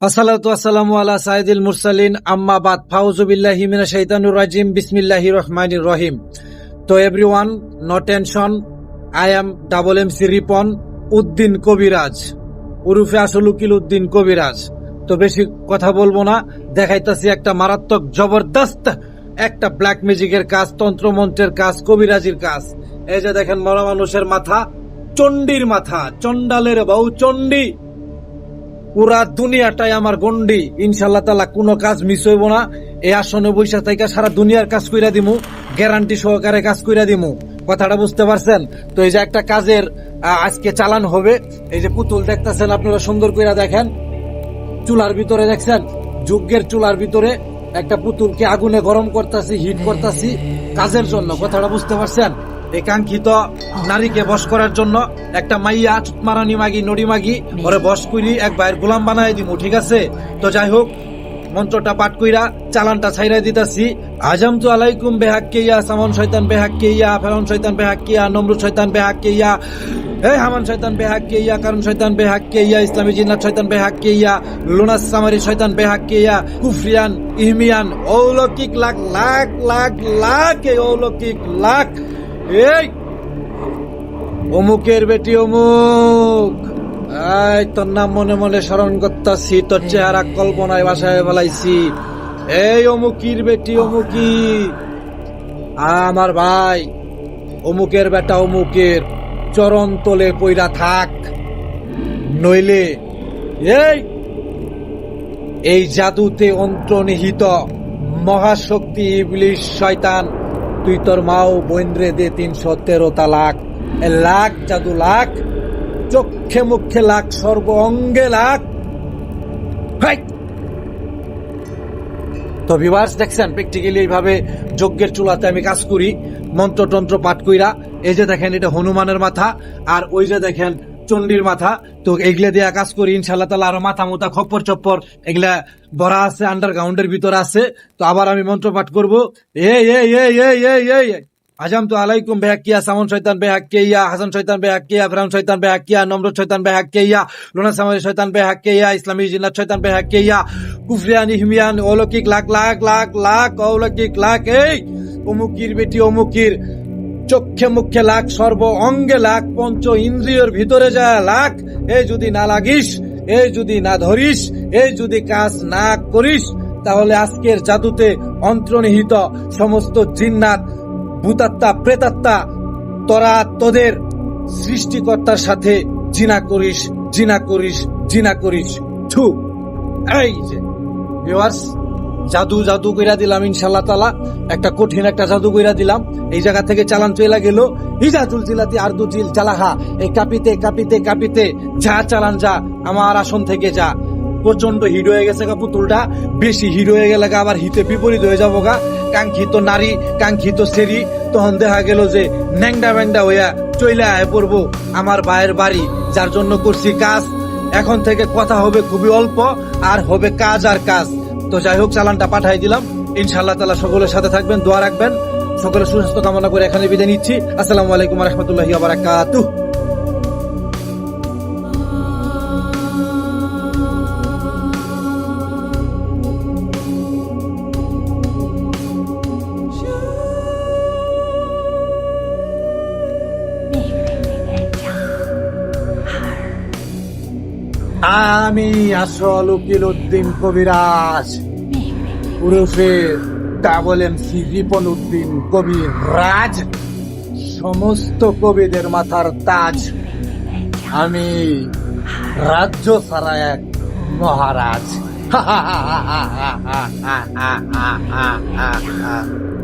আসসালাতু রাজিম। বিসমিল্লাহির রহমানির রহিম। তো everyone tension I am double MC Ripon Uddin Kabiraj. উরুফে আসল উদ্দিন কবিরাজ। তো বেশি কথা বলব না। দেখাইতাছি একটা মারাত্মক জবরদস্ত একটা ব্ল্যাক ম্যাজিকের কাজ, তন্ত্রমন্ত্রের কাজ, কবিরাজির কাজ। এই যে দেখেন মরা মানুষের মাথা, চণ্ডীর মাথা, চণ্ডালের বউ চণ্ডী। পুরা দুনিয়াটাই আমার গন্ডি ইনশাল্লাহ তালা কোনো কাজ মিস হইব না। এই আসনে বৈশা থেকে সারা দুনিয়ার কাজ কইরা দিমু। গ্যারান্টি সহকারে কাজ কইরা দিমু। কথাটা বুঝতে পারছেন? তো এই যে একটা কাজের আজকে চালান হবে। এই যে পুতুল দেখতেছেন আপনারা সুন্দর কইরা দেখেন। চুলার ভিতরে দেখছেন? যজ্ঞের চুলার ভিতরে একটা পুতুলকে আগুনে গরম করতেছি হিট করতেছি। কাজের জন্য কথাটা বুঝতে পারছেন? এই কাঙ্ক্ষিত নারীকে বস করার জন্য একটা মাইয়া মারানি মাগি, নড়ি মাগি, ওরে বস করি এক ভাইয়ের গোলাম বানাই দিব ঠিক আছে? তো যাই হোক, মন্ত্রটা পাঠ কইরা চালানটা ছাইরা দিতাছি। আজম তু আলাইকুম বেহাক্কিয়া সামন শয়তান বেহাক্কিয়া ফেরন শয়তান বেহাক্কিয়া নমরুদ শয়তান বেহাক্কিয়া হে হামান শয়তান বেহাক্কিয়া কারণ শয়তান বেহাক্কিয়া ইসলামী জিন্নাত শয়তান বেহাক্কিয়া লুনাস সামারি শৈতান শয়তান বেহাক্কিয়া কুফরিয়ান, ইহমিয়ান, অলৌকিক লাখ লাখ লাখ লাখ, এই অলৌকিক লাখ এই! অমুকের বেটি অমুক! এই তোর নাম মনে মনে স্মরণ করতাছি তোর চেহারা কল্পনায় বাসায় বেলাইছি এই অমুকির বেটি অমুকি আমার ভাই অমুকের বেটা অমুকের। চরণ তলে পইরা থাক। নইলে এই! এই জাদুতে অন্তর্নিহিত মহাশক্তি ইবলিশ শয়তান তুই তোর মাও বৈন্দ্রে দে তিনশো তেরো তালাক লাখ জাদু লাখ, চক্ষে মুখে লাখ সর্ব অঙ্গে লাখ। তো ভিভার্স দেখছেন প্র্যাকটিক্যালি এইভাবে যজ্ঞের চুলাতে আমি কাজ করি মন্ত্র তন্ত্র পাঠ কইরা, এই যে দেখেন, এটা হনুমানের মাথা, আর ওই যে দেখেন চণ্ডীর মাথা। তো এগুলা দিয়ে কাজ করি ইনশাল্লাহ তালা আরও মাথা মুথা খপ্পর চপ্পর এগুলা ভরা আছে আন্ডারগ্রাউন্ডের ভিতরে আছে। তো আবার আমি মন্ত্র পাঠ করব। এই এই এই এই এই এই আজাম তো আলাইকুম বেহাক্কিয়া সামন শয়তান বেহাক্কিয়া হাসান শয়তান বেহাক্কিয়া ফেরাউন শয়তান বেহাক্কিয়া নম্র শয়তান বেহাক্কিয়া লোনা সামারি শয়তান বেহাক্কিয়া ইসলামী জিন্নাত শয়তান বেহাক্কিয়া কুফরিয়ান, ইহমিয়ান, অলৌকিক লাখ লাখ লাখ লাখ, অলৌকিক লাখ, এই, অমুকির বেটি, অমুকির। চক্ষে মুখে লাখ, সর্ব অঙ্গে লাখ, পঞ্চ ইন্দ্রিয়র ভিতরে যায় লাখ এই যদি না লাগিস এই যদি না ধরিস এই যদি কাজ না করিস, তাহলে আজকের জাদুতে অন্তর্নিহিত সমস্ত জিন্নাত, ভূতাত্মা, প্রেতাত্মা তোরা তোদের সৃষ্টিকর্তার সাথে জিনা করিস জিনা করিস জিনা করিস। থু এই যে জাদু জাদু কইরা দিলাম ইনশাল্লাহ তালা একটা কঠিন একটা জাদু কইরা দিলাম। এই জায়গা থেকে চালান চলে গেল। হিজা চুলচিলাতি আর দুচিল চালাহা। এই কাপিতে কাপিতে কাপিতে যা চালান যা, আমার আসন থেকে যা। প্রচণ্ড হিট হয়ে গেছে গা পুতুলটা। বেশি হিট হয়ে গেলে গা আবার হিতে বিপরীত হয়ে যাব গা। কাঙ্ক্ষিত নারী, কাঙ্ক্ষিত সেরি তখন দেখা গেল যে ন্যাংডা ব্যাংডা হইয়া চইলে আয় পড়ব আমার ভাইয়ের বাড়ি, যার জন্য করছি কাজ। এখন থেকে কথা হবে খুবই অল্প, আর হবে কাজ আর কাজ। তো যাই হোক, চালানটা পাঠাই দিলাম। ইনশাআল্লাহ তালা সকলের সাথে থাকবেন, দোয়া রাখবেন। সকলের সুস্বাস্থ্য কামনা করে এখানে বিদায় নিচ্ছি। আসসালামু আলাইকুম রহমতুল্লাহি বারাকাতুহ। আমি আসল উকিল উদ্দিন কবিরাজ। উরুফে ডাবল এমসি রিপন উদ্দিন কবির রাজ সমস্ত কবিদের মাথার তাজ আমি রাজ্য ছাড়া এক মহারাজ।